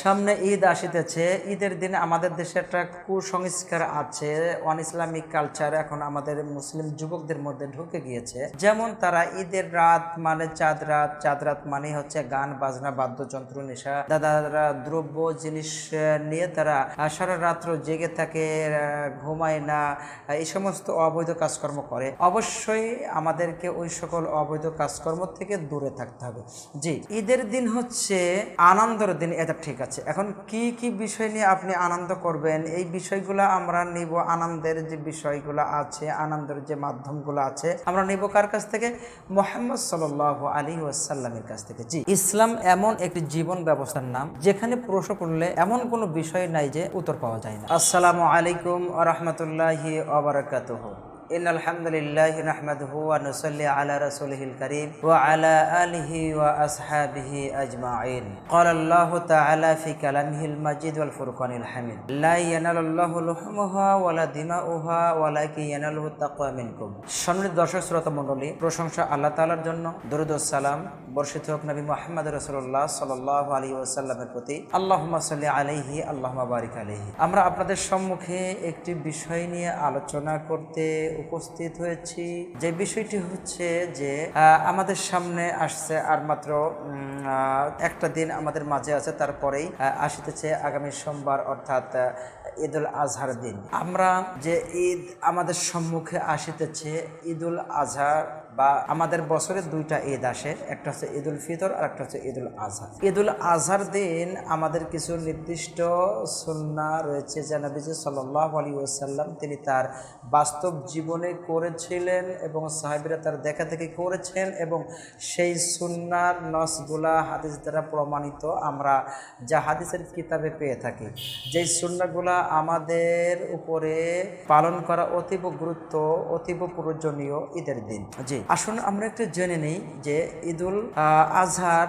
সামনে ঈদ আসিতেছে। ঈদের দিন আমাদের দেশে একটা কুসংস্কার আছে অন ইসলামিক কালচার এখন আমাদের মুসলিম যুবকদের মধ্যে ঢুকে গিয়েছে। যেমন তারা ঈদের রাত মানে চাঁদ রাত চাঁদ রাত মানে হচ্ছে গান, বাজনা, বাদ্যযন্ত্র, নেশা। দাদারা দ্রব্য, জিনিস নিয়ে তারা সারা রাত্র জেগে থাকে ঘুমায় না এই সমস্ত অবৈধ কাজকর্ম করে। অবশ্যই আমাদেরকে ওই সকল অবৈধ কাজকর্ম থেকে দূরে থাকতে হবে। জি, ঈদের দিন হচ্ছে আনন্দর দিন, এটা ঠিক আছে। এখন কি কি বিষয় নিয়ে আপনি আনন্দ করবেন? এই বিষয়গুলো আমরা নিব আনন্দের যে বিষয়গুলো আছে, আনন্দের যে মাধ্যমগুলো আছে, আমরা নিব কার কাছ থেকে? মোহাম্মদ সাল আলী ওয়াসাল্লামের কাছ থেকে। জি, ইসলাম এমন একটি জীবন ব্যবস্থার নাম, যেখানে প্রশ্ন করলে এমন কোনো বিষয় নাই যে উত্তর পাওয়া যায় না। আসসালামু আলাইকুম রহমতুল্লাহি আবরাকাতুহ إن الحمد لله نحمده ونصلي على رسوله الكريم وعلى آله وأصحابه أجمعين قال الله تعالى في كلامه المجيد والفرقان الحميد لا ينال الله لحمها ولا دماؤها ولكن يناله التقوى منكم সম্মানিত দর্শক শ্রোতা মণ্ডলী প্রশংসা আল্লাহ তাআলার জন্য দরুদ ও সালাম বর্ষিত হোক নবী মুহাম্মদ রাসূলুল্লাহ সাল্লাল্লাহু আলাইহি ওয়াসাল্লামের প্রতি আল্লাহুম্মা সাল্লি আলাইহি আল্লাহুম্মা বারিক আলাইহি আমরা আপনাদের সম্মুখে একটি বিষয় নিয়ে আলোচনা করতে উপস্থিত হয়েছি। যে বিষয়টি হচ্ছে যে আমাদের সামনে আসছে আর মাত্র একটা দিন আমাদের মাঝে আছে, তারপরেই আসিতেছে আগামী সোমবার, অর্থাৎ ঈদুল আজহার দিন। আমরা যে ঈদ আমাদের সম্মুখে আসিতেছে, ঈদুল আজহার বা আমাদের বছরে দুইটা ঈদ আসে, একটা হচ্ছে ঈদুল ফিতর আর একটা হচ্ছে ঈদুল আজহা। ঈদুল আজহার দিন আমাদের কিছু নির্দিষ্ট সুন্না রয়েছে জানাবিজি সাল্লাহ আলী ওসাল্লাম তিনি তার বাস্তব জীবনে করেছিলেন এবং সাহেবরা তার দেখা দেখি করেছেন এবং সেই সুন্নার নসগুলা হাদিস দ্বারা প্রমাণিত। আমরা যা হাদিসের কিতাবে পেয়ে থাকি, যেই সুন্নাগুলা আমাদের উপরে পালন করা অতীব গুরুত্ব, অতীব প্রয়োজনীয় ঈদের দিন। জি। আসুন আমরা একটু জেনে নিই যে ঈদুল আজহার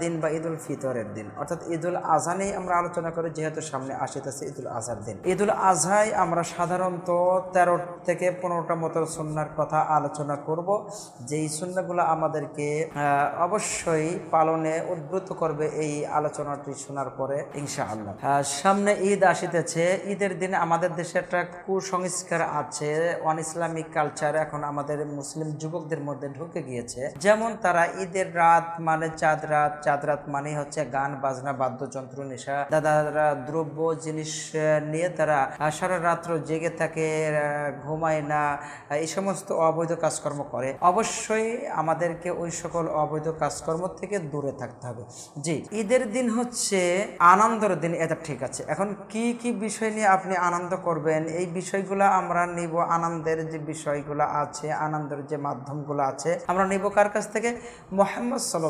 দিন বা ঈদুল ফিতরের দিন। অর্থাৎ ঈদুল আজহা নিয়ে আমরা আলোচনা করি, যেহেতু সামনে আসিতেছে ঈদুল আজহার দিন। ঈদুল আজহায় আমরা সাধারণত তেরো থেকে পনেরোটা মতো সুন্নার কথা আলোচনা করব। যেই সুন্নাগুলো আমাদেরকে অবশ্যই পালনে উদ্বুদ্ধ করবে এই আলোচনাটি শোনার পরে ইনশা আল্লাহ সামনে ঈদ আসিতেছে। ঈদের দিন আমাদের দেশে একটা কুসংস্কার আছে, অন ইসলামিক কালচার। এখন আমাদের মুসলিম যুবকদের মধ্যে ঢুকে গিয়েছে। যেমন তারা ঈদের রাত মানে চাঁদ রাত চাঁদ রাত মানে হচ্ছে গান, বাজনা, বাদ্যযন্ত্র, নেশা। দাদারা দ্রব্য, জিনিস নিয়ে তারা সারা রাত্র জেগে থাকে ঘুমায় না এই সমস্ত অবৈধ কাজকর্ম করে। অবশ্যই আমাদেরকে ওই সকল অবৈধ কাজকর্ম থেকে দূরে থাকতে হবে। জি, ঈদের দিন হচ্ছে আনন্দের দিন, এটা ঠিক আছে। এখন কি কি বিষয় নিয়ে আপনি আনন্দ করবেন? এই বিষয়গুলো আমরা নিব। আনন্দের যে বিষয়গুলো আছে, আনন্দের যে মাধ্যমগুলো আছে। আমরা নিব কার কাছ থেকে? মোহাম্মদ সাল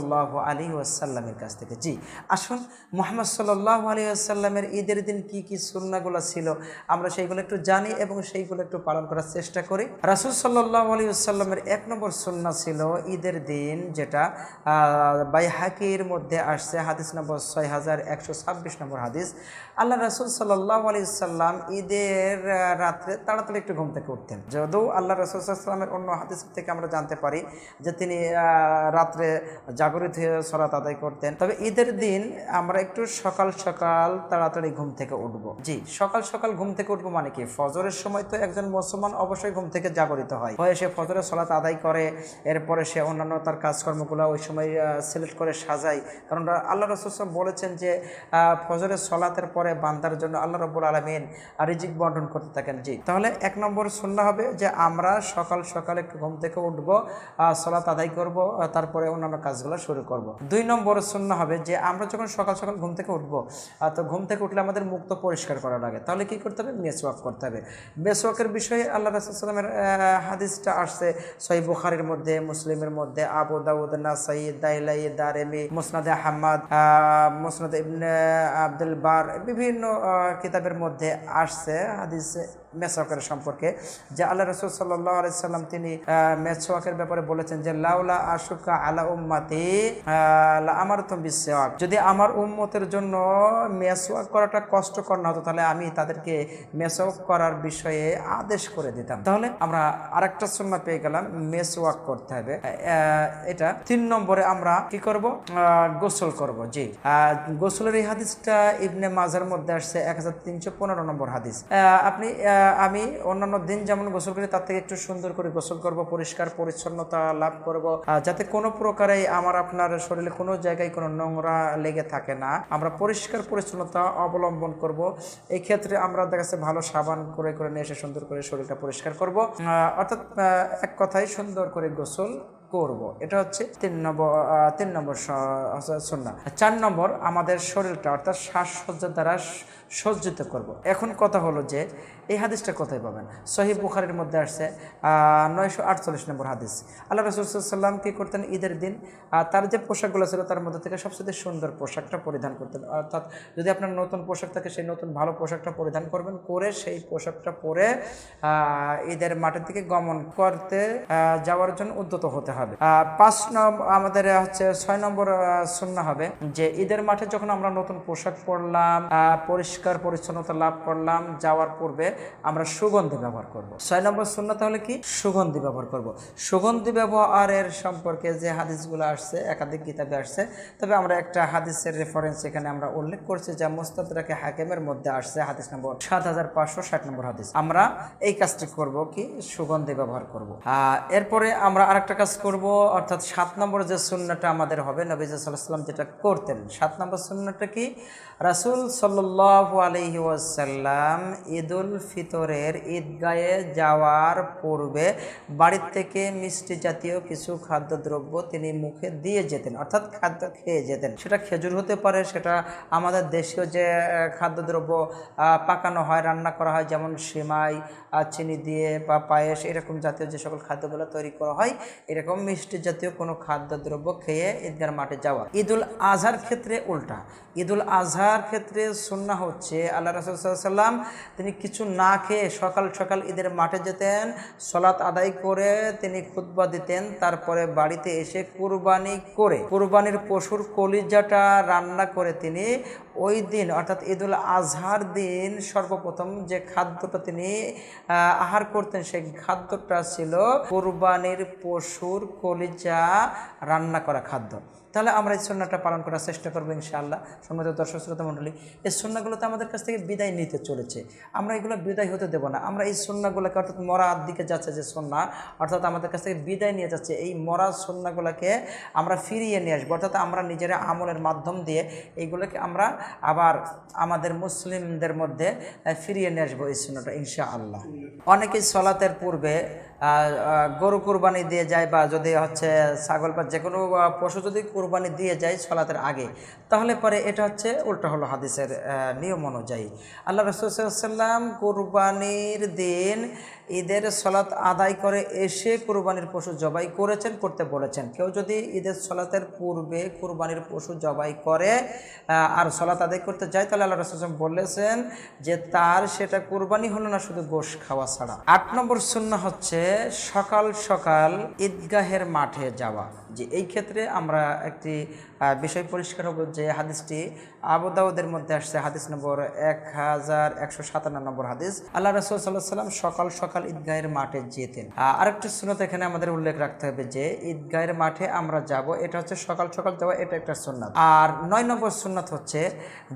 আলী ওয়াসাল্লামের কাছ থেকে। জি, আসুন, মোহাম্মদ সাল আলী আসাল্লামের ঈদের দিন কি কি সুন্নাগুলো ছিল আমরা সেইগুলো একটু জানি এবং সেইগুলো একটু পালন করার চেষ্টা করি। রাসুল সাল্লাহ আলী আসাল্লামের এক নম্বর সুন্না ছিল ঈদের দিন, যেটা বাই হাকির মধ্যে আসছে, হাদিস নম্বর ছয় হাজার একশো ছাব্বিশ নম্বর হাদিস। আল্লাহ রাসুল সাল্লাহ আলী সাল্লাম ঈদের রাত্রে তাড়াতাড়ি একটু ঘুম থেকে উঠতেন। যদিও আল্লাহ রসুল সাল্লামের অন্য হাদিস থেকে আমরা জানতে পারি যে তিনি রাত্রে জাগরিত হয়ে সরাত আদায় করতেন। তবে ঈদের দিন আমরা একটু সকাল সকাল তাড়াতাড়ি ঘুম থেকে উঠব। জি, সকাল সকাল ঘুম থেকে উঠবো মানে কি? ফজরের সময় তো একজন মুসলমান অবশ্যই ঘুম থেকে জাগরিত হয়। হয়ে সে ফজরের সলাত আদায় করে, এরপরে সে অন্যান্য তার কাজকর্মগুলো ওই সময় সিলেক্ট করে সাজায়। কারণ আল্লাহ রসুল বলেছেন যে ফজরের সলাতের পরে বান্দার জন্য আল্লাহ রব্বুল আলমিন রিজিক বন্টন করতে থাকেন। জি, তাহলে এক নম্বর শূন্য হবে যে আমরা সকাল সকাল একটু ঘুম থেকে উঠবো। আহ, সলাত আদায় করব তারপরে অন্যান্য কাজগুলো শুরু করব। দুই নম্বর শূন্য হবে যে আমরা যখন সকাল সকাল ঘুম থেকে উঠবো তো ঘুম থেকে উঠলে আমাদের মুখ তো পরিষ্কার করা লাগে। তাহলে কি করতে হবে? মেসওয়াক করতে হবে। মেসওয়াকের বিষয়ে আল্লাহ রাসুলামের হাদিসটা আসছে সহি বুখারির মধ্যে মুসলিমের মধ্যে আবু দাউদ নাসাই দাইলাই দারেমি মুসনাদে আহমদ মুসনাদ ইবনে আব্দুল বার বিভিন্ন কিতাবের মধ্যে আসছে হাদিস মেসওয়াকের সম্পর্কে যে আল্লাহ রসুল সাল্লাহ আলাইসাল্লাম তিনি মেসওয়াক মেসওয়াকের ব্যাপারে বলেছেন যে, লাউলা আশুকা আলা উম্মাতি আমার তো বিসওয়াক। যদি আমার উম্মতের জন্য মেসওয়াক করাটা কষ্টকর না হতো, তাহলে আমি তাদেরকে মেসওয়াক করার বিষয়ে আদেশ করে দিতাম। তাহলে আমরা আরেকটা সুন্নাহ পেয়ে গেলাম, মেসওয়াক করতে হবে। এটা তিন নম্বরে আমরা কি করব? গোসল করব, জি। গোসলের এই হাদিসটা ইবনে মাজার মধ্যে আসছে, এক হাজার তিনশো পনেরো নম্বর হাদিস। আপনি আমি অন্যান্য দিন যেমন গোসল করি, তার থেকে একটু সুন্দর করে গোসল করব, পরিষ্কার পরিচ্ছন্নতা লাভ করব। যাতে কোনো প্রকারে আমার আপনার শরীরে কোনো জায়গায় কোনো নোংরা লেগে থাকে না। আমরা পরিষ্কার পরিচ্ছন্নতা অবলম্বন করব। এই ক্ষেত্রে আমরা দেখা যাচ্ছে ভালো সাবান করে করে নিয়ে এসে সুন্দর করে শরীরটা পরিষ্কার করব। অর্থাৎ এক কথায় সুন্দর করে গোসল করব। এটা হচ্ছে তিন নম্বর তিন নম্বর সন্না চার নম্বর, আমাদের শরীরটা অর্থাৎ শ্বাসসজ্জার দ্বারা সজ্জিত করব। এখন কথা হলো যে, এই হাদিসটা কোথায় পাবেন? সহি বুখারের মধ্যে আসছে নয়শো আটচল্লিশ নম্বর হাদিস। আল্লাহ রসুলাম কী করতেন? ঈদের দিন তার যে পোশাকগুলো ছিল, তার মধ্যে থেকে সবচেয়ে সুন্দর পোশাকটা পরিধান করতেন। অর্থাৎ যদি আপনার নতুন পোশাক থাকে, সেই নতুন ভালো পোশাকটা পরিধান করবেন করে সেই পোশাকটা পরে ঈদের মাঠের দিকে গমন করতে যাওয়ার জন্য উদ্যত হতে হবে। পাঁচ নম্বর আমাদের হচ্ছে ছয় নম্বর শূন্য হবে যে ঈদের মাঠে যখন আমরা নতুন পোশাক পরলাম পরিষ্কার পরিচ্ছন্নতা লাভ করলাম, যাওয়ার পূর্বে আমরা সুগন্ধি ব্যবহার করব। ছয় নম্বর শূন্য তাহলে কি? সুগন্ধি ব্যবহার করব। সুগন্ধি ব্যবহারের সম্পর্কে যে হাদিসগুলো আসছে, একাধিক কিতাবে আসছে, তবে আমরা একটা হাদিসের রেফারেন্স এখানে আমরা উল্লেখ করছি যা মুস্তাদরাকে হাকিমের মধ্যে আসছে, হাদিস নম্বর সাত হাজার পাঁচশো ষাট নম্বর হাদিস। আমরা এই কাজটি করব কি? সুগন্ধি ব্যবহার করব। এরপরে আমরা আরেকটা কাজ করব, অর্থাৎ সাত নম্বর যে সুন্নাটা আমাদের হবে, নবী সাল্লাম যেটা করতেন। সাত নম্বর সুন্নাটা কি? রাসূল সাল্লাহ আলহি ওয়াসাল্লাম ঈদুল ফিতরের ঈদগায়ে যাওয়ার পূর্বে বাড়ির থেকে মিষ্টি জাতীয় কিছু খাদ্যদ্রব্য তিনি মুখে দিয়ে যেতেন, অর্থাৎ খাদ্য খেয়ে যেতেন। সেটা খেজুর হতে পারে, সেটা আমাদের দেশীয় যে খাদ্যদ্রব্য পাকানো হয়, রান্না করা হয়, যেমন সিমাই চিনি দিয়ে বা পায়েস, এরকম জাতীয় যে সকল খাদ্যগুলো তৈরি করা হয়, এরকম মিষ্টি জাতীয় কোনো খাদ্যদ্রব্য খেয়ে ঈদগার মাঠে যাওয়া। ঈদুল আজহার ক্ষেত্রে উল্টা। ঈদুল আজহার ক্ষেত্রে সুন্না হচ্ছে, আল্লাহ রসুল্লাম তিনি কিছু না খেয়ে সকাল সকাল ঈদের মাঠে যেতেন, সলাৎ আদায় করে তিনি খুতবা দিতেন, তারপরে বাড়িতে এসে কুরবানি করে, কুরবানির পশুর কলিজাটা রান্না করে তিনি ওই দিন, অর্থাৎ ঈদুল আজহার দিন, সর্বপ্রথম যে খাদ্যটা তিনি আহার করতেন, সেই খাদ্যটা ছিল কোরবানির পশুর কলিজা রান্না করা খাদ্য। তাহলে আমরা এই সন্ন্যাটা পালন করার চেষ্টা করব ইনশাআল্লাহ। সম্মানিত দর্শক, শ্রোতা মণ্ডলী, এই সন্ন্যাগুলোতে আমাদের কাছ থেকে বিদায় নিতে চলেছে। আমরা এগুলো বিদায় হতে দেবো না। আমরা এই সন্ন্যাগুলোকে অর্থাৎ মরার দিকে যাচ্ছে যে সন্না, অর্থাৎ আমাদের কাছ থেকে বিদায় নিয়ে যাচ্ছে এই মরা সন্ন্যাগুলোকে আমরা ফিরিয়ে নিয়ে আসব। অর্থাৎ আমরা নিজেরা আমলের মাধ্যম দিয়ে এইগুলোকে আমরা আবার আমাদের মুসলিমদের মধ্যে ফিরিয়ে নিয়ে আসব এই সন্ন্যাটা ইনশাআল্লাহ। অনেকেই সলাতের পূর্বে গরু কুরবানি দিয়ে যায় বা যদি হচ্ছে ছাগল বা যে কোনো পশু যদি কুরবানি দিয়ে যায় সলাতের আগে, তাহলে পরে এটা হচ্ছে উল্টা হলো হাদিসের নিয়ম অনুযায়ী। আল্লাহ রসুল্লাম কুরবানির দিন ঈদের সলাত আদায় করে এসে কুরবানির পশু জবাই করেছেন, করতে বলেছেন। কেউ যদি ঈদের সলাতের পূর্বে কুরবানির পশু জবাই করে আর সলাত আদায় করতে যায়, তাহলে আল্লাহ রসুল বলেছেন যে তার সেটা কোরবানি হলো না শুধু গোশ খাওয়া ছাড়া। আট নম্বর শূন্য হচ্ছে সকাল সকাল ঈদগাহের মাঠে যাওয়া। যে এই ক্ষেত্রে আমরা একটি বিষয় পরিষ্কার হব যে হাদিসটি আবুদাউদের মধ্যে আসছে, হাদিস নম্বর এক হাজার একশো সাতান্ন নম্বর হাদিস। আল্লাহ রসুল সাল্লাহ সাল্লাম সকাল সকাল ঈদগাহের মাঠে যেতেন। আরেকটি সুন্নত এখানে আমাদের উল্লেখ রাখতে হবে যে ঈদগাহের মাঠে আমরা যাব, এটা হচ্ছে সকাল সকাল যাওয়া, এটা একটা সুন্নাত। আর নয় নম্বর সুন্নাত হচ্ছে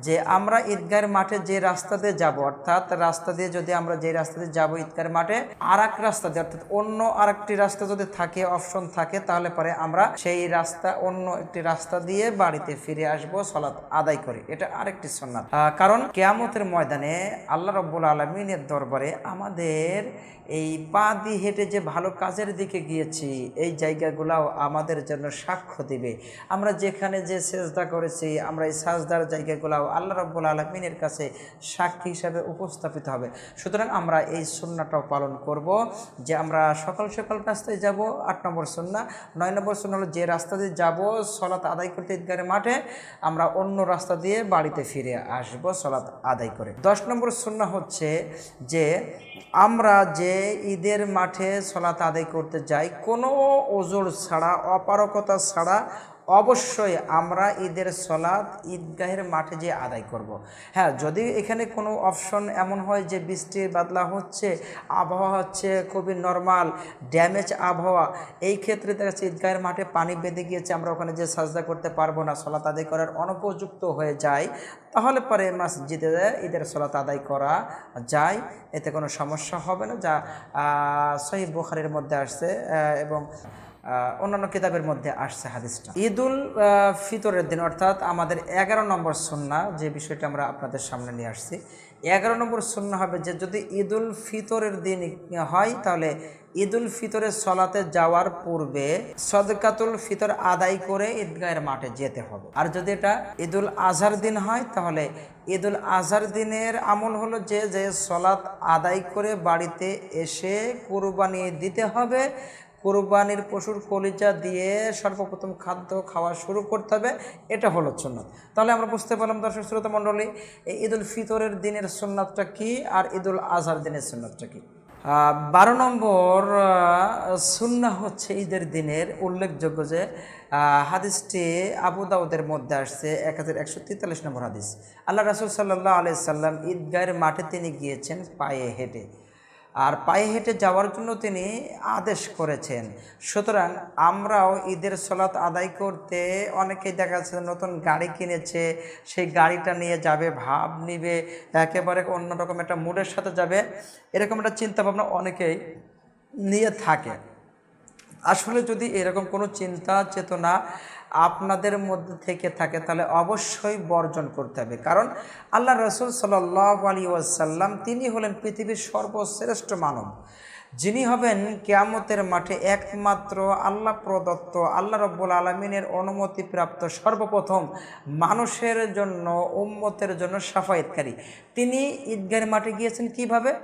যে আমরা ঈদগাহের মাঠে যে রাস্তা দিয়ে যাব, অর্থাৎ রাস্তা দিয়ে যদি আমরা যে রাস্তা দিয়ে যাব ঈদগাহের মাঠে আর এক রাস্তা দিয়ে, অর্থাৎ অন্য আরেকটি রাস্তা যদি থাকে অপশন থাকে, তাহলে পরে আমরা সেই রাস্তা, অন্য একটি রাস্তা দিয়ে বাড়িতে ফিরে আসব সলাৎ আদায় করি। এটা আরেকটি সন্ন্যাত কারণ কেয়ামতের ময়দানে আল্লাহ রব্বুল আলমিনের দরবারে আমাদের এই পা দিয়ে হেঁটে যে ভালো কাজের দিকে গিয়েছি, এই জায়গাগুলাও আমাদের জন্য সাক্ষ্য দিবে। আমরা যেখানে যে সেজদা করেছি, আমরা এই সাজদার জায়গাগুলাও আল্লাহ রব্বুল আলমিনের কাছে সাক্ষী হিসাবে উপস্থাপিত হবে। সুতরাং আমরা এই সুন্নাটাও পালন করব যে আমরা সকাল সকাল রাস্তায় যাব, আট নম্বর সন্না নয় নম্বর সন্না হলো যে রাস্তা দিয়ে যাব, সলাত আদায় করতে ঈদগাহের মাঠে, আমরা অন্য রাস্তা দিয়ে বাড়িতে ফিরে আসব সলাত আদায় করে। দশ নম্বর সন্না হচ্ছে যে আমরা যে ঈদের মাঠে সলাত আদায় করতে যাই, কোনো ওজোর ছাড়া অপারকতা ছাড়া অবশ্যই আমরা ঈদের সলাদ ঈদগাহের মাঠে যে আদায় করব। হ্যাঁ যদি এখানে কোনো অপশন এমন হয় যে বৃষ্টির বাদলা হচ্ছে, আবহাওয়া হচ্ছে খুবই নর্মাল, ড্যামেজ আবহাওয়া, এই ক্ষেত্রে দেখা যাচ্ছে ঈদগাহের মাঠে পানি বেঁধে গিয়েছে, আমরা ওখানে যে সাজদা করতে পারব না সলাত আদায় করার অনুপযুক্ত হয়ে যায়, তাহলে পরে মসজিদে ঈদের সলাত আদায় করা যায়, এতে কোনো সমস্যা হবে না, যা সহি বুখারের মধ্যে আসছে এবং অন্যান্য কিতাবের মধ্যে আসছে হাদিসটা। ঈদুল ফিতরের দিন, অর্থাৎ আমাদের এগারো নম্বর সুন্না, যে বিষয়টা আমরা আপনাদের সামনে নিয়ে আসছি, এগারো নম্বর সুন্না হবে যে যদি ঈদুল ফিতরের দিন হয়, তাহলে ঈদুল ফিতরের সলাতে যাওয়ার পূর্বে সদকাতুল ফিতর আদায় করে ঈদগাহের মাঠে যেতে হবে। আর যদি এটা ঈদুল আজহার দিন হয়, তাহলে ঈদুল আজহার দিনের আমল হলো যে যে সলাত আদায় করে বাড়িতে এসে কুরবানি দিতে হবে কোরবানির পশুর কলিজা দিয়ে সর্বপ্রথম খাদ্য খাওয়া শুরু করতে হবে, এটা হলো সুন্নত। তাহলে আমরা বুঝতে পারলাম দর্শক শ্রোতা মণ্ডলী ঈদুল ফিতরের দিনের সুন্নাতটা কি আর ঈদুল আজহার দিনের সুন্নাতটা কি? বারো নম্বর সুন্না হচ্ছে ঈদের দিনের উল্লেখযোগ্য যে হাদিসটি আবু দাউদের মধ্যে আসছে, এক হাজার একশো তেতাল্লিশ নম্বর হাদিস। আল্লাহ রাসুল সাল্লাহ আলি সাল্লাম ঈদগাহের মাঠে তিনি গিয়েছেন পায়ে হেঁটে। আর পায়ে হেঁটে যাওয়ার জন্য তিনি আদেশ করেছেন। সুতরাং আমরাও ঈদের সলাত আদায় করতে অনেকেই দেখা যাচ্ছে নতুন গাড়ি কিনেছে, সেই গাড়িটা নিয়ে যাবে, ভাব নিবে, একেবারে অন্যরকম একটা মুডের সাথে যাবে, এরকম একটা চিন্তাভাবনা অনেকেই নিয়ে থাকে। আসলে যদি এরকম কোনো চিন্তা, চেতনা আপনাদের মধ্যে থেকে থাকে, তাহলে অবশ্যই বর্জন করতে হবে। কারণ আল্লাহ রসুল সাল্লাহ আলী ওয়াসাল্লাম, তিনি হলেন পৃথিবীর সর্বশ্রেষ্ঠ মানব। যিনি হবেন কেয়ামতের মাঠে একমাত্র আল্লাহ প্রদত্ত, আল্লাহ রব্বুল আলমিনের অনুমতিপ্রাপ্ত সর্বপ্রথম মানুষের জন্য, উম্মতের জন্য সাফায়েতকারী। তিনি ঈদগাহের মাঠে গিয়েছেন কীভাবে?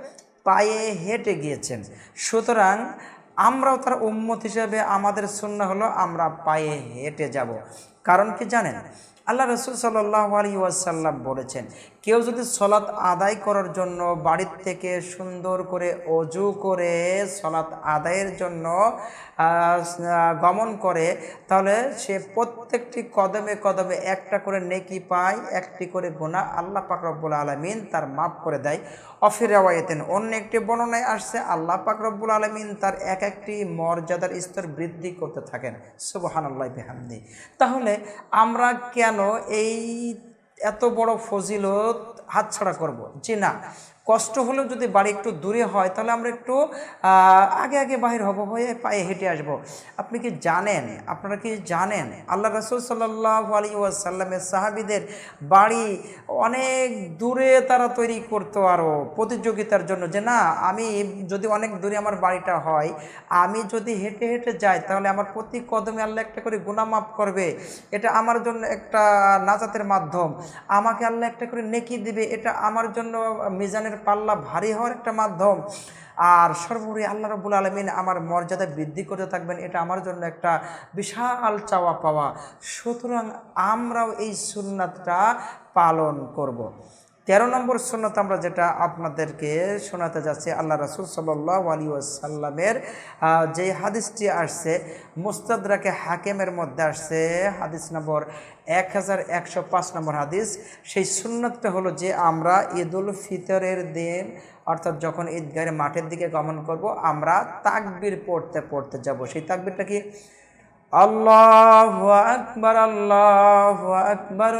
পায়ে হেঁটে গিয়েছেন। সুতরাং আমরাও তার উম্মত হিসেবে আমাদের শূন্য হলো আমরা পায়ে হেঁটে যাব। কারণ কি জানেন? আল্লাহ রসুল সাল্লাহ আলী ওয়াসাল্লাম বলেছেন, কেউ যদি সলাৎ আদায় করার জন্য বাড়ির থেকে সুন্দর করে অজু করে সলাৎ আদায়ের জন্য গমন করে, তাহলে সে প্রত্যেকটি কদমে কদমে একটা করে নেকি পায়, একটি করে গোনা আল্লাহ পাক রব্বুল আলমিন তার মাফ করে দেয়। অফির রেওয়ায়েতেন, অন্য একটি বর্ণনায় আসছে, আল্লাহ পাক রব্বুল আলমিন তার এক একটি মর্যাদার স্তর বৃদ্ধি করতে থাকেন। সুবহান আল্লাহ বেহামদি। তাহলে আমরা কেন এই এত বড় ফজিলত হাতছাড়া করব? জি না। কষ্ট হলেও যদি বাড়ি একটু দূরে হয়, তাহলে আমরা একটু আগে আগে বাহির হব, হয়ে পায়ে হেঁটে আসব। আপনি কি জানেন, আপনারা কি জানেন? আল্লাহ রসুল সাল্লাহ আলী ওয়াসাল্লামের সাহাবিদের বাড়ি অনেক দূরে তারা তৈরি করতো আরও প্রতিযোগিতার জন্য যে, না, আমি যদি অনেক দূরে আমার বাড়িটা হয়, আমি যদি হেঁটে হেঁটে যাই, তাহলে আমার প্রতি কদমে আল্লাহ একটা করে গুণা মাফ করবে। এটা আমার জন্য একটা নাজাতের মাধ্যম। আমাকে আল্লাহ একটা করে নেকি দিবে। এটা আমার জন্য মিজানের পাল্লা ভারী হওয়ার একটা মাধ্যম আর সর্বোপরি আল্লাহ রবুল আলমিন আমার মর্যাদা বৃদ্ধি করতে থাকবেন, এটা আমার জন্য একটা বিশাল চাওয়া পাওয়া সুতরাং আমরাও এই সুন্নাতটা পালন করব। তেরো নম্বর সুন্নত আমরা যেটা আপনাদেরকে শোনাতে যাচ্ছি, আল্লাহ রসুল সাল্লাহ আলী আসাল্লামের যে হাদিসটি আসছে, মুস্তাদরাকে হাকেমের মধ্যে আসছে, হাদিস নম্বর এক হাজার একশো পাঁচ নম্বর হাদিস। সেই সুন্নতটা হলো যে আমরা ঈদুল ফিতরের দিন, অর্থাৎ যখন ঈদগাহের মাঠের দিকে গমন করব, আমরা তাকবির পড়তে পড়তে যাব। সেই তাকবিরটা কি? আল্লাহ আকবর আল্লাহ আকবর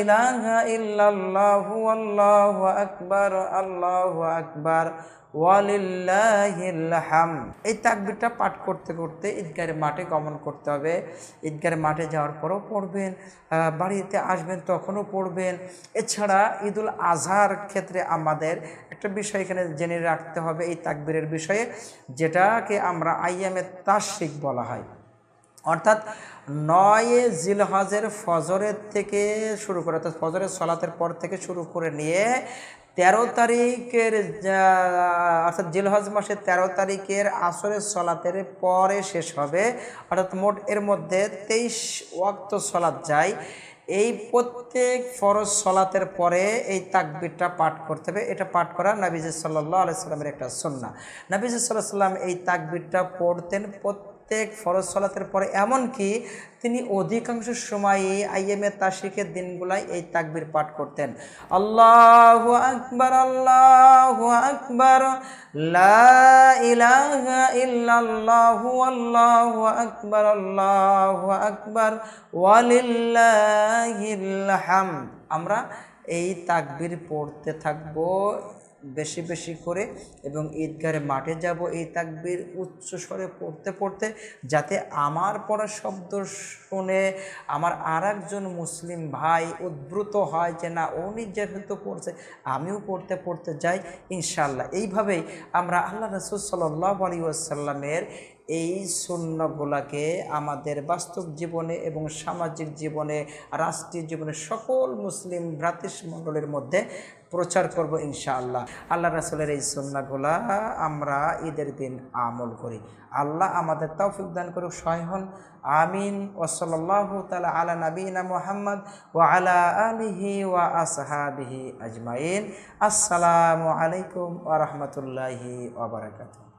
ইলাহা ইল্লাল্লাহ, আল্লাহ আকবর আল্লাহ আকবর, ওয়ালিল্লাহিল হাম এই তাকবিরটা পাঠ করতে করতে ঈদগাহের মাঠে গমন করতে হবে। ঈদগাহের মাঠে যাওয়ার পরও পড়বেন বাড়িতে আসবেন তখনও পড়বেন। এছাড়া ঈদুল আজহার ক্ষেত্রে আমাদের একটা বিষয় এখানে জেনে রাখতে হবে এই তাকবিরের বিষয়ে, যেটাকে আমরা আইয়ামে তাসিক বলা হয়। অর্থাৎ নয় জিলহজের ফজরের থেকে শুরু করে, অর্থাৎ ফজরের সলাতের পর থেকে শুরু করে নিয়ে তেরো তারিখের অর্থাৎ জিলহজ মাসের তেরো তারিখের আসরের সলাতের পরে শেষ হবে। অর্থাৎ মোট এর মধ্যে তেইশ ওয়াক্ত সলাৎ যায়। এই প্রত্যেক ফরজ সলাতের পরে এই তাকবিরটা পাঠ করতে হবে। এটা পাঠ করা নাবিজ সাল্লাহ আলাইসাল্লামের একটা সন্না নাবিজ সাল্লাহ সাল্লাম এই তাকবিরটা পড়তেন প্রত্যেক ফরজ সলাতের পরে, এমনকি তিনি অধিকাংশ সময়ই আইএমএ তাশিকের দিনগুলাই এই তাকবির পাঠ করতেন। আল্লাহ আকবর আল্লাহ আকবর ইল্লাল্লাহু, আল্লাহু আকবর আল্লাহু আকবর, ওয়ালিল্লাহিল হামদ। আমরা এই তাকবির পড়তে থাকব বেশি বেশি করে এবং ঈদগারে মাঠে যাব এই তাকবির উচ্চ স্বরে পড়তে পড়তে যাতে আমার পড়া শব্দ শুনে আমার আর একজন মুসলিম ভাই উদ্ভূত হয় যে না, ও নির্যাতিত পড়ছে, আমিও পড়তে পড়তে যাই ইনশাল্লাহ এইভাবেই আমরা আল্লাহ রসুল সাল্লাহ আলী আসাল্লামের এই শূন্যগুলাকে আমাদের বাস্তব জীবনে এবং সামাজিক জীবনে, রাষ্ট্রীয় জীবনে সকল মুসলিম ভ্রাতৃমণ্ডলের মধ্যে প্রচার করব ইনশাআল্লাহ। আল্লাহ রাসুলের এই সুন্নাগুলা আমরা ঈদের দিন আমল করি। আল্লাহ আমাদের তৌফিক দান করুক, সহায় হন। আমিন। ওসল্লাহ তালা আলা নবীনা মোহাম্মদ ও আলা আলিহি ওয়া আসহাবিহি আজমাইন। আসসালামু আলাইকুম ওয়া রাহমাতুল্লাহি ওয়া বারাকাতুহু।